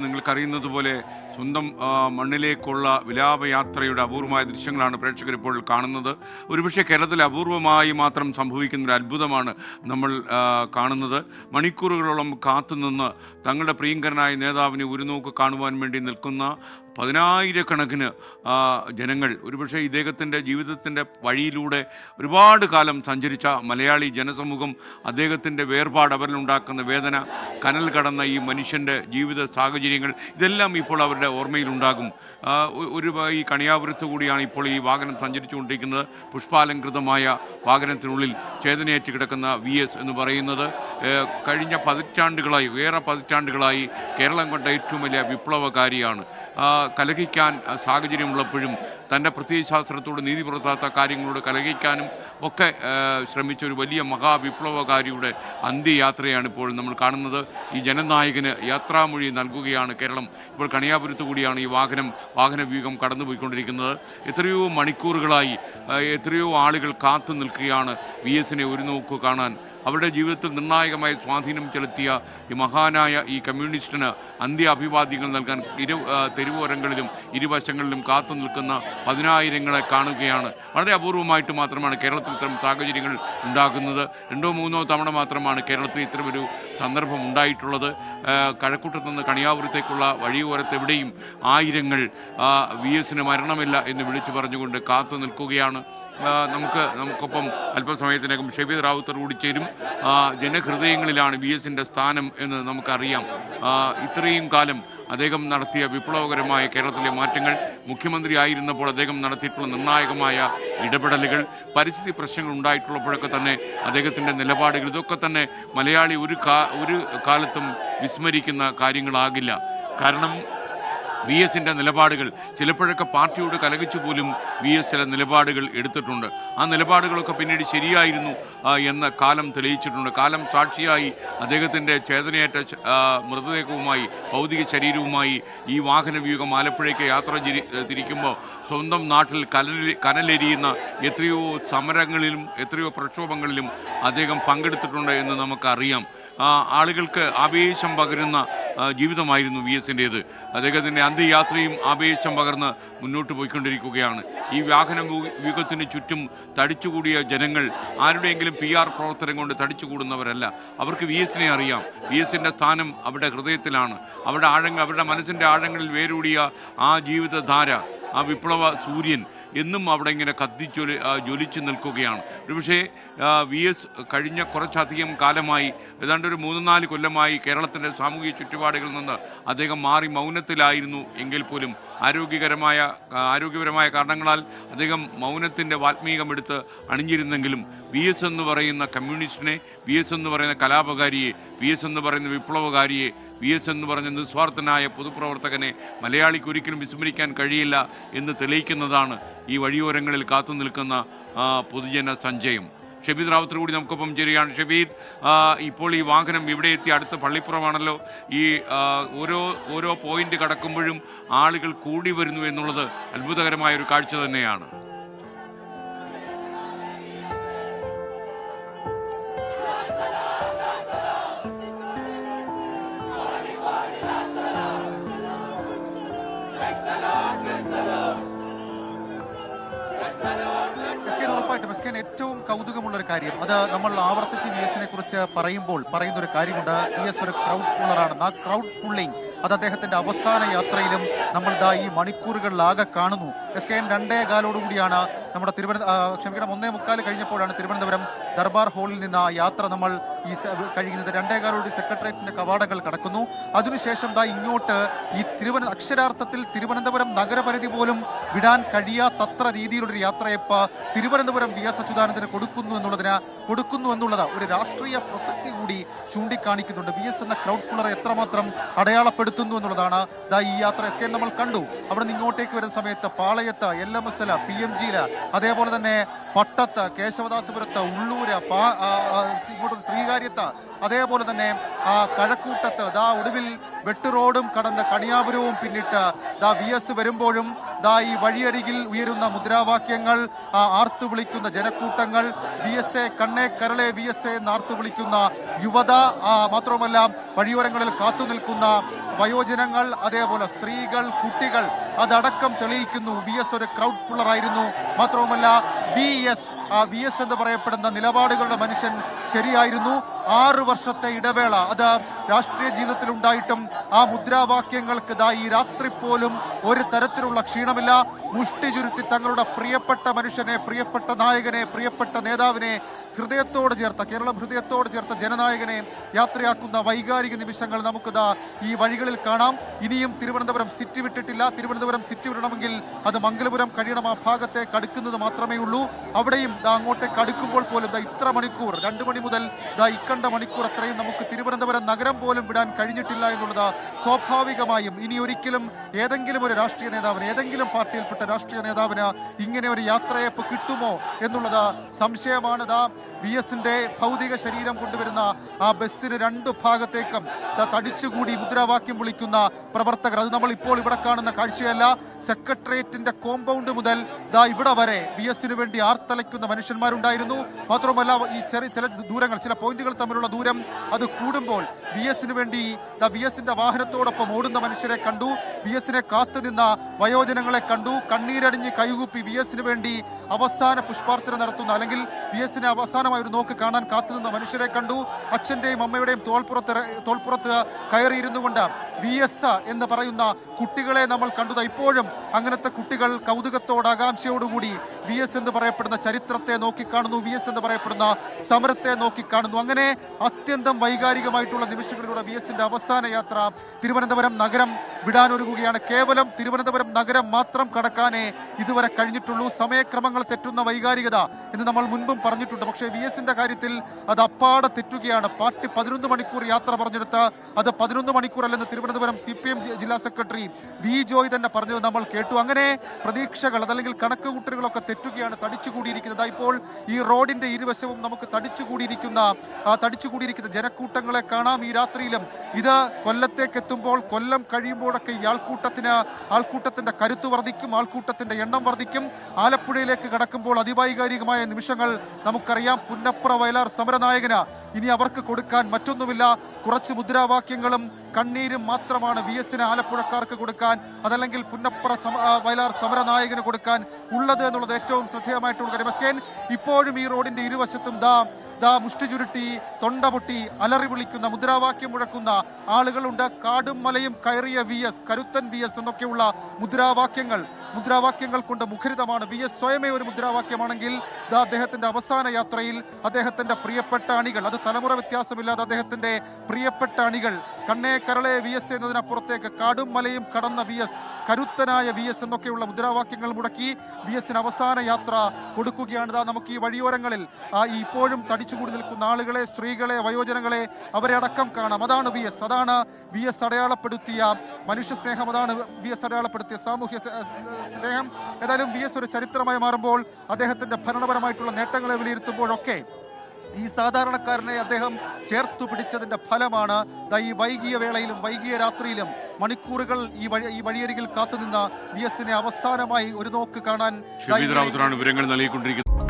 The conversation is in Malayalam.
നിങ്ങൾക്കറിയുന്നത് പോലെ സ്വന്തം മണ്ണിലേക്കുള്ള വിലാപയാത്രയുടെ അപൂർവമായ ദൃശ്യങ്ങളാണ് പ്രേക്ഷകർ ഇപ്പോൾ കാണുന്നത്. ഒരുപക്ഷെ കേരളത്തിൽ അപൂർവമായി മാത്രം സംഭവിക്കുന്ന ഒരു അത്ഭുതമാണ് നമ്മൾ കാണുന്നത്. മണിക്കൂറുകളോളം കാത്തുനിന്ന് തങ്ങളുടെ പ്രിയങ്കരനായ നേതാവിനെ ഒരു നോക്ക് കാണുവാൻ വേണ്ടി നിൽക്കുന്ന പതിനായിരക്കണക്കിന് ജനങ്ങൾ ഒരുപക്ഷെ ഇദ്ദേഹത്തിന്റെ ജീവിതത്തിന്റെ വഴിയിലൂടെ ഒരുപാട് കാലം സഞ്ചരിച്ച മലയാളി ജനസമൂഹം അദ്ദേഹത്തിന്റെ വേർപാട് അവരിലുണ്ടാക്കുന്ന വേദന കനൽ കടന്ന ഈ മനുഷ്യന്റെ ജീവിത സാഹചര്യങ്ങൾ ഇതെല്ലാം ഇപ്പോൾ അവരുടെ ഓർമ്മയിലുണ്ടാകും. ഒരു ഈ കണിയാപുരത്ത് കൂടിയാണ് ഇപ്പോൾ ഈ വാഹനം സഞ്ചരിച്ചുകൊണ്ടിരിക്കുന്നത്. പുഷ്പാലങ്കൃതമായ വാഹനത്തിനുള്ളിൽ ചേതനയേറ്റ് കിടക്കുന്ന വി എസ് എന്ന് പറയുന്നത്. കഴിഞ്ഞ പതിറ്റാണ്ടുകളായി ഏറെ പതിറ്റാണ്ടുകളായി കേരളം കൊണ്ട ഏറ്റവും വലിയ വിപ്ലവകാരിയാണ്. കലഹിക്കാൻ സാഹചര്യമുള്ളപ്പോഴും തന്റെ പ്രത്യയശാസ്ത്രത്തോട് നീതി പുറത്താത്ത കാര്യങ്ങളോട് കലഹിക്കാനും ഒക്കെ ശ്രമിച്ച ഒരു വലിയ മഹാവിപ്ലവകാരിയുടെ അന്ത്യയാത്രയാണ് ഇപ്പോൾ നമ്മൾ കാണുന്നത്. ഈ ജനനായകന് യാത്രാമൊഴി നൽകുകയാണ് കേരളം. ഇപ്പോൾ കണിയാപുരത്ത് കൂടിയാണ് ഈ വാഹനം വാഹനവ്യൂഹം കടന്നുപോയിക്കൊണ്ടിരിക്കുന്നത്. എത്രയോ മണിക്കൂറുകളായി എത്രയോ ആളുകൾ കാത്തു നിൽക്കുകയാണ് വി എസിനെ ഒരു നോക്ക് കാണാൻ. അവരുടെ ജീവിതത്തിൽ നിർണായകമായ സ്വാധീനം ചെലുത്തിയ ഈ മഹാനായ ഈ കമ്മ്യൂണിസ്റ്റിന് അന്ത്യ അഭിവാദ്യങ്ങൾ നൽകാൻ ഇരു തെരുവോരങ്ങളിലും ഇരുവശങ്ങളിലും കാത്തു നിൽക്കുന്ന പതിനായിരങ്ങളെ കാണുകയാണ്. വളരെ അപൂർവമായിട്ട് മാത്രമാണ് കേരളത്തിൽ ഇത്തരം സാഹചര്യങ്ങൾ ഉണ്ടാകുന്നത്. രണ്ടോ മൂന്നോ തവണ മാത്രമാണ് കേരളത്തിൽ ഇത്തരമൊരു സന്ദർഭം ഉണ്ടായിട്ടുള്ളത്. കഴക്കൂട്ടത്ത് നിന്ന് കണിയാപുരത്തേക്കുള്ള വഴിയോരത്തെവിടെയും ആയിരങ്ങൾ വി എസിന് മരണമില്ല എന്ന് വിളിച്ചു പറഞ്ഞുകൊണ്ട് കാത്തു നിൽക്കുകയാണ്. നമുക്ക് നമുക്കൊപ്പം അല്പസമയത്തിനകം ഷബീർ റാവുത്തർ കൂടി ചേരും. ജനഹൃദയങ്ങളിലാണ് വി എസിന്റെ സ്ഥാനം എന്ന് നമുക്കറിയാം. ഇത്രയും കാലം അദ്ദേഹം നടത്തിയ വിപ്ലവകരമായ കേരളത്തിലെ മാറ്റങ്ങൾ മുഖ്യമന്ത്രി ആയിരുന്നപ്പോൾ അദ്ദേഹം നടത്തിയിട്ടുള്ള നിർണായകമായ ഇടപെടലുകൾ പരിസ്ഥിതി പ്രശ്നങ്ങൾ ഉണ്ടായിട്ടുള്ളപ്പോഴൊക്കെ തന്നെ അദ്ദേഹത്തിന്റെ നിലപാടുകൾ ഇതൊക്കെ തന്നെ മലയാളി ഒരു കാ ഒരു കാലത്തും വിസ്മരിക്കുന്ന കാര്യങ്ങളാകില്ല. കാരണം വി എസിന്റെ നിലപാടുകൾ. ചിലപ്പോഴൊക്കെ പാർട്ടിയോട് കലകിച്ചു പോലും വി എസ് ചില നിലപാടുകൾ എടുത്തിട്ടുണ്ട്. ആ നിലപാടുകളൊക്കെ പിന്നീട് ശരിയായിരുന്നു എന്ന കാലം തെളിയിച്ചിട്ടുണ്ട്. കാലം സാക്ഷിയായി അദ്ദേഹത്തിന്റെ ചേതനയേറ്റ മൃതദേഹവുമായി ഭൗതിക ശരീരവുമായി ഈ വാഹനവ്യൂഹം ആലപ്പുഴയ്ക്ക് യാത്ര തിരിക്കുമ്പോൾ സ്വന്തം നാട്ടിൽ കനലി കനലെരിയുന്ന എത്രയോ സമരങ്ങളിലും എത്രയോ പ്രക്ഷോഭങ്ങളിലും അദ്ദേഹം പങ്കെടുത്തിട്ടുണ്ട് എന്ന് നമുക്കറിയാം. ആളുകൾക്ക് ആവേശം പകരുന്ന ജീവിതമായിരുന്നു വി എസിന്റേത് അദ്ദേഹത്തിന്റെ അന്ത്യയാത്രയും ആവേശം പകർന്ന് മുന്നോട്ട് പോയിക്കൊണ്ടിരിക്കുകയാണ്. ഈ വാഹനം വ്യൂഹ- വ്യൂഹത്തിന് ചുറ്റും തടിച്ചുകൂടിയ ജനങ്ങൾ ആരുടെയെങ്കിലും പി ആർ പ്രവർത്തനം കൊണ്ട് തടിച്ചുകൂടുന്നവരല്ല. അവർക്ക് വി എസിനെ അറിയാം. വി എസിന്റെ സ്ഥാനം അവരുടെ ഹൃദയത്തിലാണ്. അവരുടെ ആഴങ്ങൾ അവരുടെ മനസ്സിന്റെ ആഴങ്ങളിൽ വേരൂടിയ ആ ജീവിതധാര ആ വിപ്ലവ സൂര്യൻ എന്നും അവിടെ ഇങ്ങനെ കത്തിച്ചൊലി ജ്വലിച്ച് നിൽക്കുകയാണ്. ഒരുപക്ഷേ വി എസ് കഴിഞ്ഞ കുറച്ചധികം കാലമായി ഏതാണ്ട് ഒരു മൂന്ന് നാല് കൊല്ലമായി കേരളത്തിന്റെ സാമൂഹിക ചുറ്റുപാടുകളിൽ നിന്ന് അദ്ദേഹം മാറി മൗനത്തിലായിരുന്നു എങ്കിൽ പോലും ആരോഗ്യകരമായ ആരോഗ്യപരമായ കാരണങ്ങളാൽ അദ്ദേഹം മൗനത്തിന്റെ വാത്മീകമെടുത്ത് അണിഞ്ഞിരുന്നെങ്കിലും വി എസ് എന്ന് പറയുന്ന കമ്മ്യൂണിസ്റ്റിനെ വി എസ് എന്ന് പറയുന്ന കലാപകാരിയെ വി എസ് എന്ന് പറയുന്ന വിപ്ലവകാരിയെ വി എസ് എന്ന് പറഞ്ഞ നിസ്വാർത്ഥനായ പൊതുപ്രവർത്തകനെ മലയാളിക്ക് ഒരിക്കലും വിസ്മരിക്കാൻ കഴിയില്ല എന്ന് തെളിയിക്കുന്നതാണ് ഈ വഴിയോരങ്ങളിൽ കാത്തു നിൽക്കുന്ന പൊതുജന സഞ്ചയം. ഷബീദ് റാവത്തിന് കൂടി നമുക്കൊപ്പം ചേരുകയാണ്. ഷബീദ് ഇപ്പോൾ ഈ വാഹനം ഇവിടെ എത്തി അടുത്ത പള്ളിപ്പുറമാണല്ലോ. ഈ ഓരോ ഓരോ പോയിന്റ് കടക്കുമ്പോഴും ആളുകൾ കൂടി വരുന്നു എന്നുള്ളത് അത്ഭുതകരമായ ഒരു കാഴ്ച തന്നെയാണ്. കാര്യം. അത് നമ്മൾ ആവർത്തിച്ച് വി എസിനെ കുറിച്ച് പറയുമ്പോൾ പറയുന്ന ഒരു കാര്യമുണ്ട്. വി എസ് ഒരു ക്രൗഡ് പുള്ളറാണ് ആ ക്രൗഡ് പുള്ളിങ് അത് അദ്ദേഹത്തിന്റെ അവസാന യാത്രയിലും നമ്മൾ ദാ ഈ മണിക്കൂറുകളിലാകെ കാണുന്നു. എസ് കെ എൻ രണ്ടേ കാലോടുകൂടിയാണ് നമ്മുടെ തിരുവനന്തപുരം ക്ഷമിക്കണം ഒന്നേ മുക്കാൽ കഴിഞ്ഞപ്പോഴാണ് തിരുവനന്തപുരം ദർബാർ ഹാളിൽ നിന്ന് യാത്ര നമ്മൾ ഈ കഴിയുന്നത് രണ്ടേ കാലോടി സെക്രട്ടേറിയറ്റിന്റെ കവാടങ്ങൾ കടക്കുന്നു. അതിനുശേഷം ദാ ഇങ്ങോട്ട് ഈ തിരുവന അക്ഷരാർത്ഥത്തിൽ തിരുവനന്തപുരം നഗരപരിധി പോലും വിടാൻ കഴിയാത്തത്ര രീതിയിലുള്ളൊരു യാത്രയപ്പ് തിരുവനന്തപുരം വി എസ് അച്യുതാനന്ദന് കൊടുക്കുന്നു എന്നുള്ളതിന് കൊടുക്കുന്നു എന്നുള്ളത് ഒരു രാഷ്ട്രീയ പ്രസക്തി കൂടി ചൂണ്ടിക്കാണിക്കുന്നുണ്ട്. വി എസ് എന്ന ക്രൗഡ് പുള്ളറെ എത്രമാത്രം അടയാളപ്പെടുത്തുന്നു എന്നുള്ളതാണ് ദാ ഈ യാത്ര എസ് കെ നമ്മൾ കണ്ടു. അവിടെ നിന്ന് ഇങ്ങോട്ടേക്ക് വരുന്ന സമയത്ത് പാളയത്ത് L M S P M ജിയിൽ അതേപോലെ തന്നെ പട്ടത്ത് കേശവദാസപുരത്ത് ഉള്ളൂര് ആ, ഇങ്ങോട്ട് ശ്രീകാര്യത്ത്. അതേപോലെ തന്നെ ആ, കഴക്കൂട്ടത്ത് ദാ ഒടുവിൽ വെട്ടുറോഡും കടന്ന് കണിയാപുരവും പിന്നിട്ട് ദാ വി എസ് വരുമ്പോഴും ദാ ഈ വഴിയരികിൽ ഉയരുന്ന മുദ്രാവാക്യങ്ങൾ ആർത്തു വിളിക്കുന്ന ജനക്കൂട്ടങ്ങൾ വി എസ് എ കണ്ണേ കരളെ വി എസ് എ എന്ന് ആർത്തു വിളിക്കുന്ന യുവത മാത്രവുമല്ല വഴിയോരങ്ങളിൽ കാത്തു നിൽക്കുന്ന വയോജനങ്ങൾ അതേപോലെ സ്ത്രീകൾ കുട്ടികൾ അതടക്കം തെളിയിക്കുന്നു. വി എസ് ഒരു ക്രൗഡ് പുള്ളറായിരുന്നു. മാത്രവുമല്ല വി എസ് ആ വി എസ് എന്ന് പറയപ്പെടുന്ന നിലപാടുകളുടെ മനുഷ്യൻ ശരിയായിരുന്നു. ആറു വർഷത്തെ ഇടവേള. അത് രാഷ്ട്രീയ ജീവിതത്തിൽ ഉണ്ടായിട്ടും ആ മുദ്രാവാക്യങ്ങൾക്ക് ദാ ഈ രാത്രി പോലും ഒരു തരത്തിലുള്ള ക്ഷീണമില്ല. മുഷ്ടി ചുരുത്തി തങ്ങളുടെ പ്രിയപ്പെട്ട മനുഷ്യനെ പ്രിയപ്പെട്ട നായകനെ പ്രിയപ്പെട്ട നേതാവിനെ ഹൃദയത്തോട് ചേർത്ത കേരളം ഹൃദയത്തോട് ചേർത്ത ജനനായകനെ യാത്രയാക്കുന്ന വൈകാരിക നിമിഷങ്ങൾ നമുക്ക് ദാ ഈ വഴികളിൽ കാണാം. ഇനിയും തിരുവനന്തപുരം സിറ്റി വിട്ടിട്ടില്ല. തിരുവനന്തപുരം സിറ്റി വിടണമെങ്കിൽ അത് മംഗലപുരം കഴിയണം. ആ ഭാഗത്തെ കടുക്കുന്നത് മാത്രമേ ഉള്ളൂ. അവിടെയും ദാ അങ്ങോട്ടേക്ക് അടുക്കുമ്പോൾ പോലും ഇത്ര മണിക്കൂർ രണ്ട് മണി മുതൽ ദാ ഇക്കണ്ട മണിക്കൂർ അത്രയും നമുക്ക് തിരുവനന്തപുരം നഗരം പോലും വിടാൻ കഴിഞ്ഞിട്ടില്ല എന്നുള്ളത് സ്വാഭാവികമായും. ഇനി ഒരിക്കലും ഏതെങ്കിലും ഒരു രാഷ്ട്രീയ നേതാവിന് ഏതെങ്കിലും പാർട്ടിയിൽപ്പെട്ട രാഷ്ട്രീയ നേതാവിന് ഇങ്ങനെ ഒരു യാത്രയപ്പ് കിട്ടുമോ എന്നുള്ളത് സംശയമാണ്. ദാ വി എസിന്റെ ഭൗതിക ശരീരം കൊണ്ടുവരുന്ന ആ ബസ്സിന് രണ്ടു ഭാഗത്തേക്കും തടിച്ചുകൂടി മുദ്രാവാക്യം വിളിക്കുന്ന പ്രവർത്തകർ. അത് നമ്മൾ ഇപ്പോൾ ഇവിടെ കാണുന്ന കാഴ്ചയല്ല. സെക്രട്ടേറിയറ്റിന്റെ കോമ്പൗണ്ട് മുതൽ ദാ ഇവിടെ വരെ വി എസിന് വേണ്ടി ആർത്തലയ്ക്കുന്ന മനുഷ്യന്മാരുണ്ടായിരുന്നു. മാത്രമല്ല ഈ ചെറിയ ചില ദൂരങ്ങൾ ചില പോയിന്റുകൾ തമ്മിലുള്ള ദൂരം അത് കൂടുമ്പോൾ വി എസിന് വേണ്ടി വി എസിന്റെ വാഹനത്തോടൊപ്പം ഓടുന്ന മനുഷ്യരെ കണ്ടു. വി എസിനെ കാത്തുനിന്ന വയോജനങ്ങളെ കണ്ടു. കണ്ണീരടിഞ്ഞ് കൈകൂപ്പി വി എസിന് വേണ്ടി അവസാന പുഷ്പാർച്ചന നടത്തുന്ന അല്ലെങ്കിൽ വി എസിനെ അവസാനമായി ഒരു നോക്ക് കാണാൻ കാത്തുനിന്ന മനുഷ്യരെ കണ്ടു. അച്ഛന്റെയും അമ്മയുടെയും തോൽപ്പുറത്ത് തോൽപ്പുറത്ത് കയറിയിരുന്നു കൊണ്ട് വി എസ് എന്ന് പറയുന്ന കുട്ടികളെ നമ്മൾ കണ്ടത് ഇപ്പോഴും അങ്ങനത്തെ കുട്ടികൾ കൗതുകത്തോട് ആകാംക്ഷയോടുകൂടി വി എസ് എന്ന് പറയപ്പെടുന്ന ചരിത്രത്തെ നോക്കിക്കാണുന്നു. വി എസ് എന്ന് പറയപ്പെടുന്ന സമരത്തെ നോക്കിക്കാണുന്നു. അങ്ങനെ അത്യന്തം വൈകാരികമായിട്ടുള്ള നിമിഷങ്ങളിലൂടെ വി എസിന്റെ അവസാന യാത്ര തിരുവനന്തപുരം നഗരം വിടാനൊരുങ്ങുകയാണ്. കേവലം തിരുവനന്തപുരം നഗരം മാത്രം കടക്കാനേ ഇതുവരെ കഴിഞ്ഞിട്ടുള്ളൂ. സമയക്രമങ്ങൾ തെറ്റുന്ന വൈകാരികത എന്ന് നമ്മൾ മുൻപും പറഞ്ഞിട്ടുണ്ട്. പക്ഷേ വി എസിന്റെ കാര്യത്തിൽ അത് അപ്പാടെ തെറ്റുകയാണ്. പാർട്ടി പതിനൊന്ന് മണിക്കൂർ യാത്ര പറഞ്ഞെടുത്ത് അത് പതിനൊന്ന് മണിക്കൂർ അല്ലെന്ന് തിരുവനന്തപുരം സി പി എം ജില്ലാ സെക്രട്ടറി വി ജോയ് തന്നെ പറഞ്ഞത് നമ്മൾ കേട്ടു. അങ്ങനെ പ്രതീക്ഷകൾ അതല്ലെങ്കിൽ കണക്കുകൂട്ടലുകളൊക്കെ തെറ്റുകയാണ് തടിച്ചുകൂടിയിരിക്കുന്നത്. ഇപ്പോൾ ഈ റോഡിന്റെ ഇരുവശവും നമുക്ക് തടിച്ചുകൂടിയിരിക്കുന്ന ആ തടിച്ചുകൂടിയിരിക്കുന്ന ജനക്കൂട്ടങ്ങളെ കാണാം ഈ രാത്രിയിലും. ഇത് കൊല്ലത്തേക്ക് എത്തുമ്പോൾ കൊല്ലം കഴിയുമ്പോഴൊക്കെ ഈ ആൾക്കൂട്ടത്തിന് ആൾക്കൂട്ടത്തിന്റെ കരുത്ത് വർദ്ധിക്കും ആൾക്കൂട്ടത്തിന്റെ എണ്ണം വർദ്ധിക്കും. ആലപ്പുഴയിലേക്ക് കടക്കുമ്പോൾ അതിവൈകാരികമായ നിമിഷങ്ങൾ നമുക്കറിയാം. പുന്നപ്ര വയലാർ സമരനായകന് ഇനി അവർക്ക് കൊടുക്കാൻ മറ്റൊന്നുമില്ല. കുറച്ച് മുദ്രാവാക്യങ്ങളും കണ്ണീരും മാത്രമാണ് വി എസിന് ആലപ്പുഴക്കാർക്ക് കൊടുക്കാൻ അതല്ലെങ്കിൽ പുന്നപ്ര സമ- വയലാർ സമരനായകന് കൊടുക്കാൻ ഉള്ളത് എന്നുള്ളത് ഏറ്റവും ശ്രദ്ധേയമായിട്ടുള്ള കാര്യം. ഇപ്പോഴും ഈ റോഡിന്റെ ഇരുവശത്തും ദാ ദാ മുഷ്ടി ചുരുട്ടി തൊണ്ട പൊട്ടി അലറി വിളിക്കുന്ന മുദ്രാവാക്യം മുഴക്കുന്ന ആളുകളുണ്ട്. കാടും മലയും കയറിയ വി എസ് കരുത്തൻ വി എസ് എന്നൊക്കെയുള്ള മുദ്രാവാക്യങ്ങൾ. മുദ്രാവാക്യങ്ങൾ കൊണ്ട് മുഖരിതമാണ്. വി എസ് സ്വയമേ ഒരു മുദ്രാവാക്യമാണെങ്കിൽ ദാ അദ്ദേഹത്തിന്റെ അവസാന യാത്രയിൽ അദ്ദേഹത്തിന്റെ പ്രിയപ്പെട്ട അണികൾ അത് തലമുറ വ്യത്യാസമില്ലാതെ അദ്ദേഹത്തിന്റെ പ്രിയപ്പെട്ട അണികൾ. കണ്ണേ കരളെ വി എസ് എന്നതിനപ്പുറത്തേക്ക് കാടും മലയും കടന്ന വി എസ് കരുത്തനായ വി എസ് എന്നൊക്കെയുള്ള മുദ്രാവാക്യങ്ങൾ മുടക്കി വി എസിന് അവസാന യാത്ര കൊടുക്കുകയാണ്. ദാ നമുക്ക് ഈ വഴിയോരങ്ങളിൽ ഈ ഇപ്പോഴും തടിച്ചുകൂടി നിൽക്കുന്ന ആളുകളെ സ്ത്രീകളെ വയോജനങ്ങളെ അവരെ അടക്കം കാണാം. അതാണ് വി എസ് അതാണ് വി എസ് അടയാളപ്പെടുത്തിയ മനുഷ്യ സ്നേഹം അതാണ് വി എസ് അടയാളപ്പെടുത്തിയ സാമൂഹ്യ സ്നേഹം. ഏതായാലും വി എസ് ഒരു ചരിത്രമായി മാറുമ്പോൾ അദ്ദേഹത്തിന്റെ ഭരണപരമായിട്ടുള്ള നേട്ടങ്ങളെ വിലയിരുത്തുമ്പോഴൊക്കെ ഈ സാധാരണക്കാരനെ അദ്ദേഹം ചേർത്തു പിടിച്ചതിന്റെ ഫലമാണ് ഈ വൈകിയ വേളയിലും വൈകിയ രാത്രിയിലും മണിക്കൂറുകൾ ഈ വഴി ഈ വഴിയരികിൽ കാത്തുനിന്ന വി എസിനെ അവസാനമായി ഒരു നോക്ക് കാണാൻ വിവരങ്ങൾ നൽകിക്കൊണ്ടിരിക്കുന്നത്.